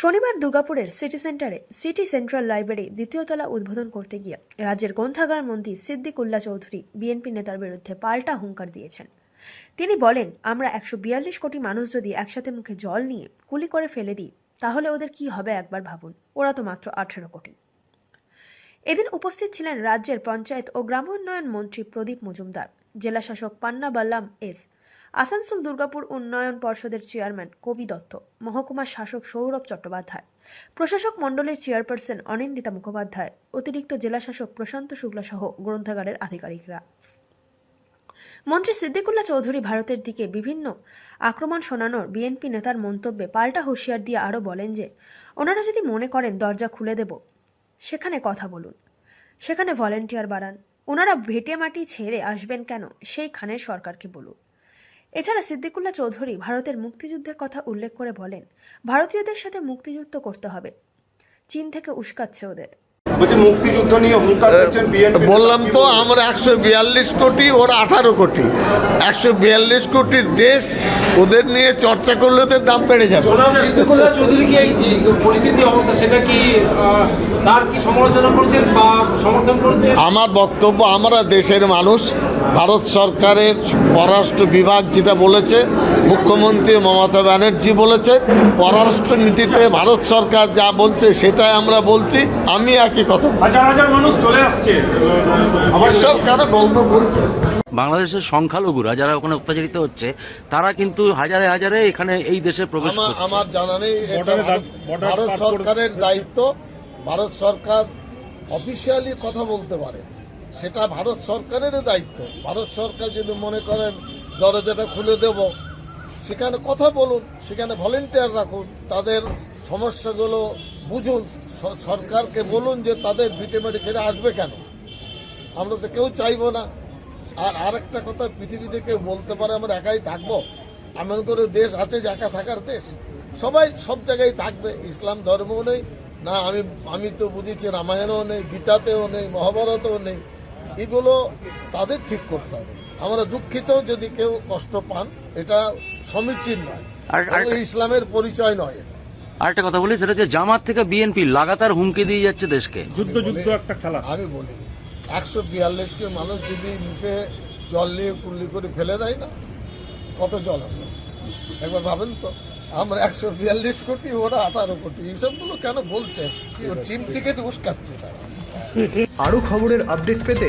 শনিবার দুর্গাপুরের সিটি সেন্টারে, সিটি সেন্ট্রাল লাইব্রেরি দ্বিতীয় তলা উদ্বোধন করতে গিয়ে রাজ্যের গ্রন্থাগার মন্ত্রী সিদ্দিকুল্লা চৌধুরী বিএনপি নেতার বিরুদ্ধে পাল্টা হুঙ্কার দিয়েছেন। তিনি বলেন, আমরা একশো বিয়াল্লিশ কোটি মানুষ যদি একসাথে মুখে জল নিয়ে কুলি করে ফেলে দিই, তাহলে ওদের কি হবে একবার ভাবুন? ওরা তো মাত্র আঠেরো কোটি। এদিন উপস্থিত ছিলেন রাজ্যের পঞ্চায়েত ও গ্রামোন্নয়ন মন্ত্রী প্রদীপ মজুমদার জেলা শাসক পান্না বাল্লাম এস আসানসোল দুর্গাপুর উন্নয়ন পর্ষদের চেয়ারম্যান কবি দত্ত, মহকুমার শাসক সৌরভ চট্টোপাধ্যায়, প্রশাসক মণ্ডলীর চেয়ারপারসন অনিন্দিতা মুখোপাধ্যায়, অতিরিক্ত জেলা শাসক প্রশান্ত শুক্লা সহ গ্রন্থাগারের আধিকারিকরা। মন্ত্রী সিদ্দিকুল্লা চৌধুরী ভারতের দিকে বিভিন্ন আক্রমণ শোনানোর বিএনপি নেতার মন্তব্যে পাল্টা হুঁশিয়ার দিয়ে আরও বলেন যে, ওনারা যদি মনে করেন দরজা খুলে দেব, সেখানে কথা বলুন, সেখানে ভলেন্টিয়ার বাড়ান, ওনারা ভেটে মাটি ছেড়ে আসবেন কেন, সেই খানের সরকারকে বলুন। এছাড়া সিদ্দিকুল্লা চৌধুরী ভারতের মুক্তিযুদ্ধের কথা উল্লেখ করে বলেন, ভারতীয়দের সাথে মুক্তিযুদ্ধ করতে হবে। চীন থেকে উস্কাচ্ছে ওদের। মুক্তিযুদ্ধ নিয়ে বললাম তো আমরা একশো বিয়াল্লিশ কোটি ওরা আঠারো কোটি। একশো বিয়াল্লিশ কোটির দেশ ওদের নিয়ে চর্চা করলে ওদের দাম বেড়ে যাবে। চৌধুরী কি এই পরিস্থিতি অবস্থা সেটা কি তার কি সমালোচনা করছেন বা সমর্থন করছেন? আমার বক্তব্য আমরা দেশের মানুষ ভারত সরকারের পররাষ্ট্র বিভাগ যেটা বলেছে মুখ্যমন্ত্রী মমতা ব্যানার্জি বলেছে পররাষ্ট্র নীতিতে ভারত সরকার যা বলছে সেটাই আমরা বলছি আমি একই কথা হাজার হাজার মানুষ চলে আসছে। এসব কেন গল্প বলছে? বাংলাদেশের সংখ্যালঘুরা যারা ওখানে অত্যাচারিত হচ্ছে তারা কিন্তু হাজারে হাজারে এখানে এই দেশে প্রবেশ আমার জানা নেই ভারত- সরকারের দায়িত্ব ভারত সরকার অফিসিয়ালি কথা বলতে পারে। সেটা ভারত সরকারের দায়িত্ব। ভারত সরকার যদি মনে করেন দরজাটা খুলে দেব। সেখানে কথা বলুন, সেখানে ভলেন্টিয়ার রাখুন, তাদের সমস্যাগুলো বুঝুন সরকারকে বলুন যে তাদের ভিটেমাটি ছেড়ে আসবে কেন। আমরা তো কেউ চাইব না। আর আরেকটা কথা, পৃথিবীতে কেউ বলতে পারে আমরা একাই থাকব। এমন করে দেশ আছে যে একা থাকার দেশ। সবাই সব জায়গায় থাকবে, ইসলাম ধর্মও নেই। না, আমি আমি তো বুঝেছি রামায়ণও নেই, গীতাতেও নেই, মহাভারতও নেই। এগুলো তাদের ঠিক করতে হবে। আমরা দুঃখিত যদি কেউ কষ্ট পান এটা সমীচীন নয়। ইসলামের পরিচয় নয় আরেকটা কথা বলি সেটা যে জামাত থেকে বিএনপি লাগাতার হুমকি দিয়ে যাচ্ছে দেশকে। যুদ্ধ যুদ্ধ একটা খেলা। আমি বলি একশো বিয়াল্লিশ কে মানুষ যদি মুখে জল নিয়ে কুল্লি করে ফেলে দেয় না কত জল হবে? একবার ভাবেন তো আমরা একশো বিয়াল্লিশ কোটি ওরা আঠারো কোটি এইসবগুলো কেন বলছে? ও টিম থেকে উস্কাচ্ছে তারা। আরও খবরের আপডেট পেতে